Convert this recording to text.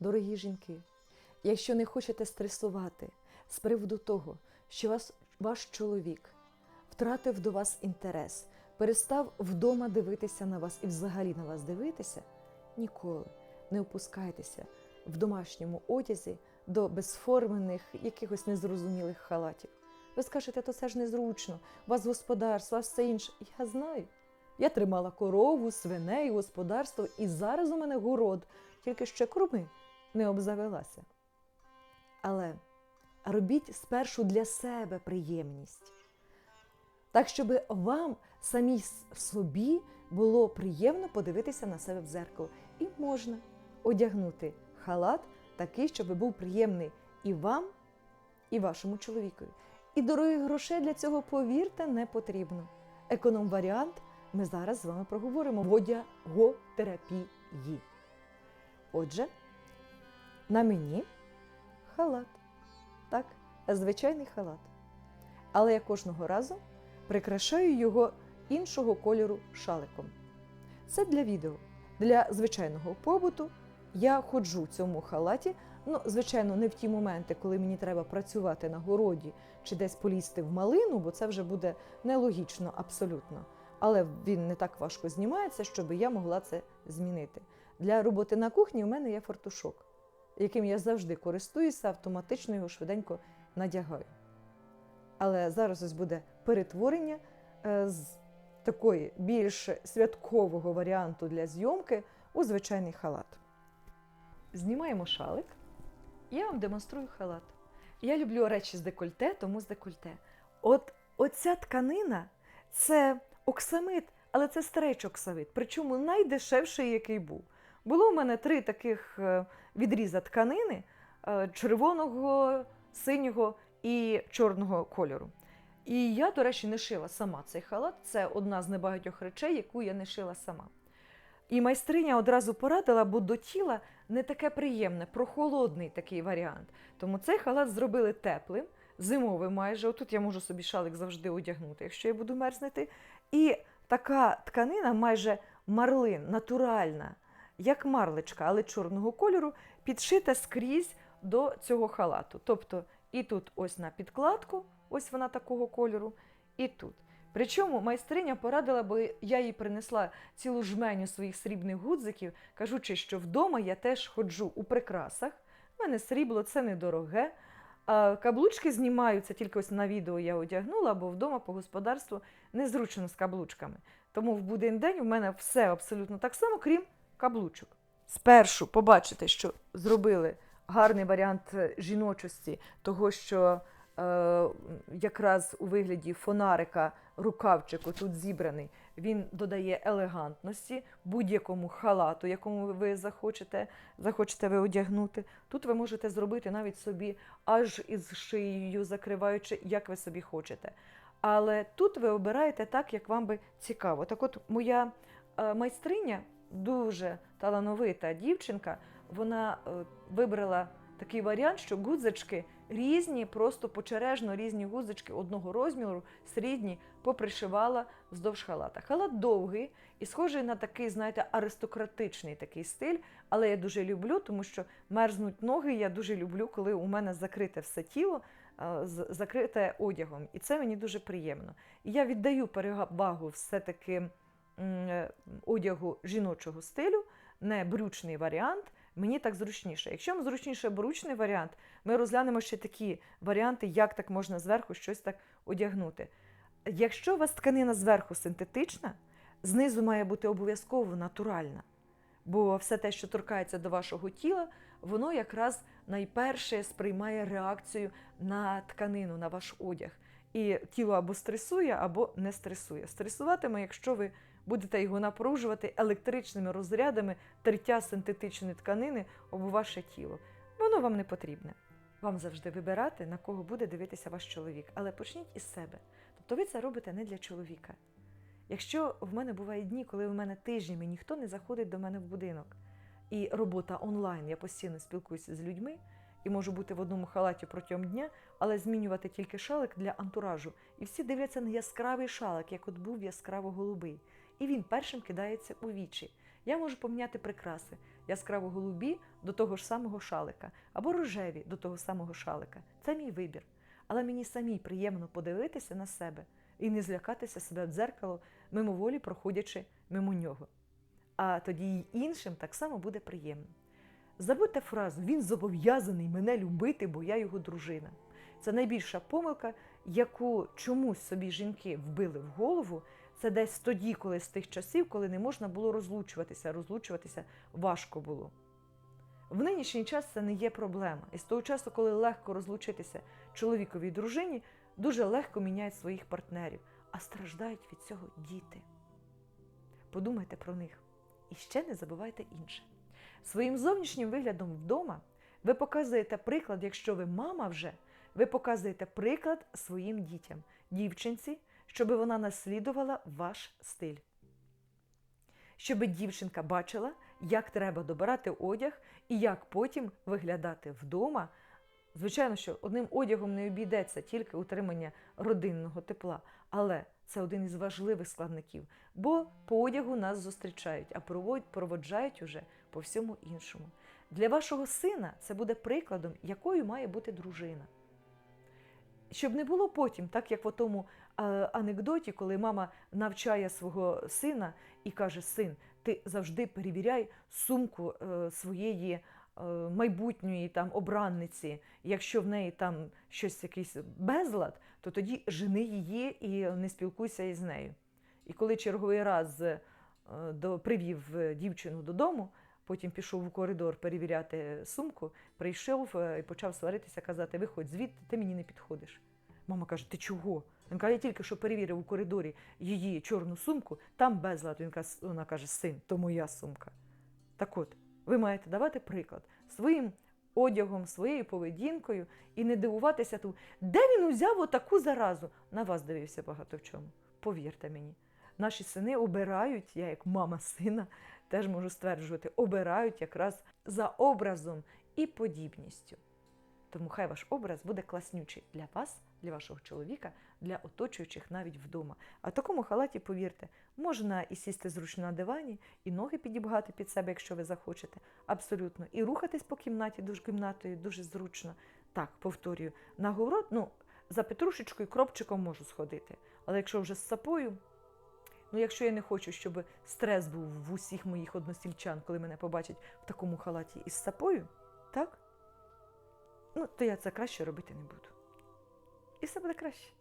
Дорогі жінки, якщо не хочете стресувати з приводу того, що вас, ваш чоловік втратив до вас інтерес, перестав вдома дивитися на вас і взагалі на вас дивитися, ніколи не опускайтеся в домашньому одязі до безформених, якихось незрозумілих халатів. Ви скажете, то це ж незручно, у вас господарство, у вас все інше. Я знаю. Я тримала корову, свиней, господарство, і зараз у мене город, тільки ще корми не обзавелася. Але робіть спершу для себе приємність. Так, щоб вам самій собі було приємно подивитися на себе в дзеркало. І можна одягнути халат такий, щоб був приємний і вам, і вашому чоловікові. І дорогих грошей для цього, повірте, не потрібно. Економ-варіант ми зараз з вами проговоримо в одяготерапії. Отже, на мені халат. Так, звичайний халат. Але я кожного разу прикрашаю його іншого кольору шаликом. Це для відео. Для звичайного побуту я ходжу в цьому халаті. Ну, звичайно, не в ті моменти, коли мені треба працювати на городі чи десь полізти в малину, бо це вже буде нелогічно абсолютно. Але він не так важко знімається, щоб я могла це змінити. Для роботи на кухні у мене є фартушок, яким я завжди користуюся, автоматично його швиденько надягаю. Але зараз ось буде перетворення е, з такої більш святкового варіанту для зйомки у звичайний халат. Знімаємо шалик. Я вам демонструю халат. Я люблю речі з декольте, тому з декольте. От оця тканина це оксамит, але це стрейч оксамит, причому найдешевший, який був. Було у мене три таких е, відріза тканини е, червоного, синього і чорного кольору. І я, до речі, не шила сама цей халат. Це одна з небагатьох речей, яку я не шила сама. І майстриня одразу порадила, бо до тіла не таке приємне, прохолодний такий варіант. Тому цей халат зробили теплим, зимовим майже. Отут я можу собі шалик завжди одягнути, якщо я буду мерзнути. І така тканина, майже марлин, натуральна, як марлечка, але чорного кольору, підшита скрізь до цього халату. Тобто і тут ось на підкладку, ось вона такого кольору, і тут. Причому майстриня порадила, бо я їй принесла цілу жменю своїх срібних гудзиків, кажучи, що вдома я теж ходжу у прикрасах. У мене срібло це недороге. Каблучки знімаються, тільки ось на відео я одягнула, бо вдома по господарству незручно з каблучками. Тому в будень день у мене все абсолютно так само, крім каблучок. Спершу побачите, що зробили гарний варіант е, жіночості, того, що е, якраз у вигляді фонарика рукавчику тут зібраний, він додає елегантності будь-якому халату, якому ви захочете, захочете ви одягнути. Тут ви можете зробити навіть собі аж із шиєю, закриваючи, як ви собі хочете. Але тут ви обираєте так, як вам би цікаво. Так от моя е, майстриня, дуже талановита дівчинка, вона е, вибрала такий варіант, що гудзички різні, просто почережно різні гудзички одного розміру, срідні, попришивала вздовж халата. Халат довгий і схожий на такий, знаєте, аристократичний такий стиль, але я дуже люблю, тому що мерзнуть ноги. Я дуже люблю, коли у мене закрите все тіло, е, закрите одягом. І це мені дуже приємно. І я віддаю перевагу все-таки одягу жіночого стилю, не брючний варіант. Мені так зручніше. Якщо вам зручніше брючний варіант, ми розглянемо ще такі варіанти, як так можна зверху щось так одягнути. Якщо у вас тканина зверху синтетична, знизу має бути обов'язково натуральна. Бо все те, що торкається до вашого тіла, воно якраз найперше сприймає реакцію на тканину, на ваш одяг. І тіло або стресує, або не стресує. Стресуватиме, якщо ви будете його напружувати електричними розрядами тертя синтетичної тканини об ваше тіло. Воно вам не потрібне. Вам завжди вибирати, на кого буде дивитися ваш чоловік. Але почніть із себе. Тобто ви це робите не для чоловіка. Якщо в мене бувають дні, коли в мене тижнями ніхто не заходить до мене в будинок, і робота онлайн, я постійно спілкуюся з людьми і можу бути в одному халаті протягом дня, але змінювати тільки шалик для антуражу. І всі дивляться на яскравий шалик, як от був яскраво голубий. І він першим кидається у вічі. Я можу поміняти прикраси яскраво голубі до того ж самого шалика, або рожеві до того самого шалика. Це мій вибір. Але мені самій приємно подивитися на себе і не злякатися себе в дзеркало, мимоволі проходячи мимо нього. А тоді й іншим так само буде приємно. Забудьте фразу Він зобов'язаний мене любити, бо я його дружина. Це найбільша помилка, яку чомусь собі жінки вбили в голову. Це десь тоді, коли з тих часів, коли не можна було розлучуватися, розлучуватися важко було. В нинішній час це не є проблема. І з того часу, коли легко розлучитися чоловікові і дружині, дуже легко міняють своїх партнерів, а страждають від цього діти. Подумайте про них. І ще не забувайте інше. Своїм зовнішнім виглядом вдома ви показуєте приклад, якщо ви мама вже, ви показуєте приклад своїм дітям, дівчинці, щоб вона наслідувала ваш стиль. Щоб дівчинка бачила, як треба добирати одяг і як потім виглядати вдома. Звичайно, що одним одягом не обійдеться тільки утримання родинного тепла, але це один із важливих складників, бо по одягу нас зустрічають, а проводжають уже по всьому іншому. Для вашого сина це буде прикладом, якою має бути дружина. Щоб не було потім, так як в тому анекдоті, коли мама навчає свого сина і каже: Син, ти завжди перевіряй сумку е, своєї е, майбутньої там обранниці. Якщо в неї там щось якийсь безлад, то тоді жени її і не спілкуйся із нею. І коли черговий раз е, до, привів дівчину додому, потім пішов у коридор перевіряти сумку, прийшов і почав сваритися, казати: Виходь звідти, ти мені не підходиш. Мама каже: Ти чого? Він каже, я тільки що перевірив у коридорі її чорну сумку, там безлад. Він каже, вона каже, син, то моя сумка. Так от, ви маєте давати приклад своїм одягом, своєю поведінкою і не дивуватися тому, де він узяв отаку заразу. На вас дивився багато в чому. Повірте мені. Наші сини обирають, я як мама сина теж можу стверджувати, обирають якраз за образом і подібністю. Тому хай ваш образ буде класнючий для вас, для вашого чоловіка, для оточуючих навіть вдома. А в такому халаті, повірте, можна і сісти зручно на дивані, і ноги підібгати під себе, якщо ви захочете. Абсолютно. І рухатись по кімнаті, дуже кімнатою дуже зручно. Так, повторюю, на город, ну, за петрушечкою, кропчиком можу сходити. Але якщо вже з сапою, ну якщо я не хочу, щоб стрес був в усіх моїх односільчан, коли мене побачать в такому халаті із сапою, так? Ну, то я це краще робити не буду. І все буде краще.